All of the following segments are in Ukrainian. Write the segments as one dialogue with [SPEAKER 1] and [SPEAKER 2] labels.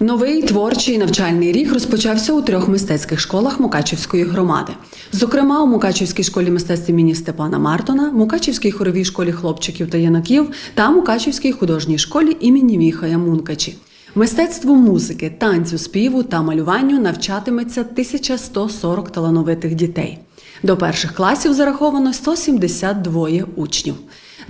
[SPEAKER 1] Новий творчий навчальний рік розпочався у трьох мистецьких школах Мукачівської громади. Зокрема, у Мукачівській школі мистецтв імені Степана Мартона, Мукачівській хоровій школі хлопчиків та юнаків та Мукачівській художній школі імені Міхая Мункачі. Мистецтву музики, танцю, співу та малюванню навчатиметься 1140 талановитих дітей. До перших класів зараховано 172 учнів.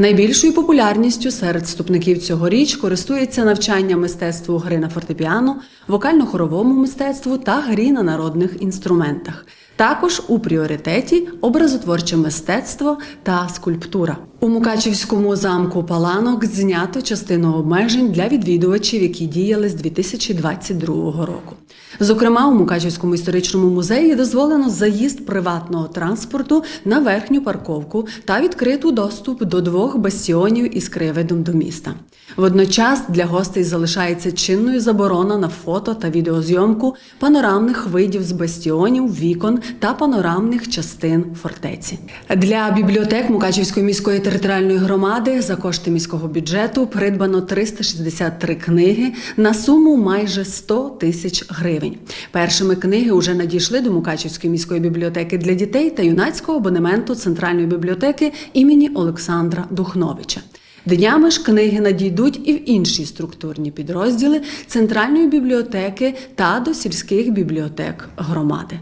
[SPEAKER 1] Найбільшою популярністю серед вступників цьогоріч користується навчання мистецтву гри на фортепіано, вокально-хоровому мистецтву та грі на народних інструментах. Також у пріоритеті образотворче мистецтво та скульптура. У Мукачівському замку Паланок знято частину обмежень для відвідувачів, які діяли з 2022 року. Зокрема, у Мукачівському історичному музеї дозволено заїзд приватного транспорту на верхню парковку та відкритий доступ до двох бастіонів із краєвидом до міста. Водночас для гостей залишається чинною заборона на фото та відеозйомку панорамних видів з бастіонів, вікон та панорамних частин фортеці. Для бібліотек Мукачівської міської територіальної громади за кошти міського бюджету придбано 363 книги на суму майже 100 тисяч гривень. Першими книги вже надійшли до Мукачівської міської бібліотеки для дітей та юнацького абонементу Центральної бібліотеки імені Олександра Духновича. Днями ж книги надійдуть і в інші структурні підрозділи Центральної бібліотеки та до сільських бібліотек громади.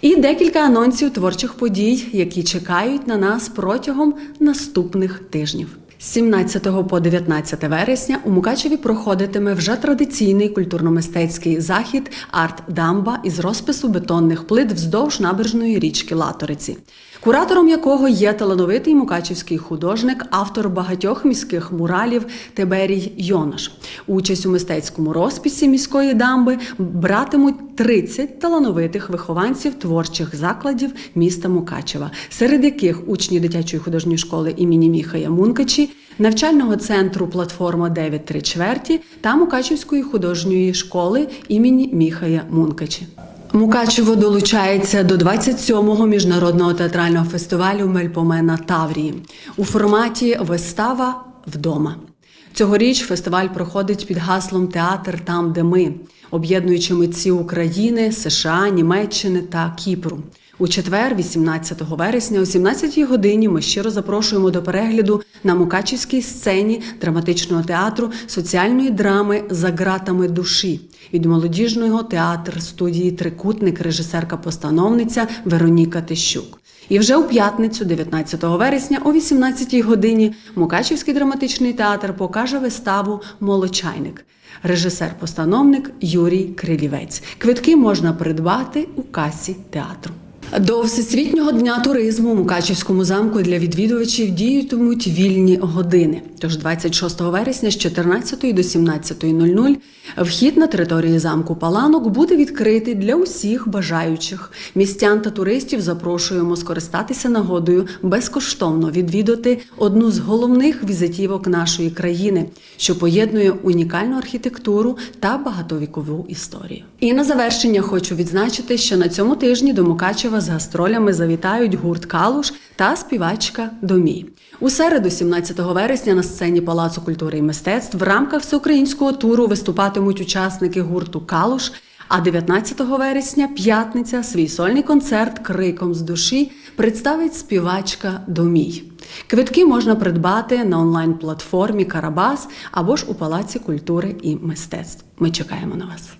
[SPEAKER 1] І декілька анонсів творчих подій, які чекають на нас протягом наступних тижнів. З 17 по 19 вересня у Мукачеві проходитиме вже традиційний культурно-мистецький захід Арт-Дамба із розпису бетонних плит вздовж набережної річки Латориці, куратором якого є талановитий мукачівський художник, автор багатьох міських муралів Теберій Йонаш. Участь у мистецькому розписі міської дамби братимуть 30 талановитих вихованців творчих закладів міста Мукачева, серед яких учні дитячої художньої школи імені Міхая Мункачі, навчального центру Платформа 9 3 чверті та Мукачівської художньої школи імені Міхая Мункачі. Мукачево долучається до 27-го міжнародного театрального фестивалю Мельпомена Таврії у форматі Вистава вдома. Цьогоріч фестиваль проходить під гаслом Театр там, де ми, об'єднуючи митці України, США, Німеччини та Кіпру. У четвер, 18 вересня, о 17 годині, ми щиро запрошуємо до перегляду на Мукачівській сцені драматичного театру соціальної драми за ґратами душі від молодіжного театру студії Трикутник, режисерка-постановниця Вероніка Тищук. І вже у п'ятницю, 19 вересня, о 18 годині, Мукачівський драматичний театр покаже виставу Молочайник. Режисер-постановник Юрій Крилівець. Квитки можна придбати у касі театру. До Всесвітнього дня туризму у Мукачівському замку для відвідувачів діятимуть вільні години. Тож 26 вересня з 14 до 17.00 вхід на території замку Паланок буде відкритий для усіх бажаючих. Містян та туристів запрошуємо скористатися нагодою безкоштовно відвідати одну з головних візитівок нашої країни, що поєднує унікальну архітектуру та багатовікову історію. І на завершення хочу відзначити, що на цьому тижні до Мукачева з гастролями завітають гурт Калуш та співачка Домій. У середу, 17 вересня, на сцені Палацу культури і мистецтв в рамках всеукраїнського туру виступатимуть учасники гурту Калуш. А 19 вересня, п'ятниця, свій сольний концерт Криком з душі представить співачка Домій. Квитки можна придбати на онлайн-платформі Карабас або ж у Палаці культури і мистецтв. Ми чекаємо на вас.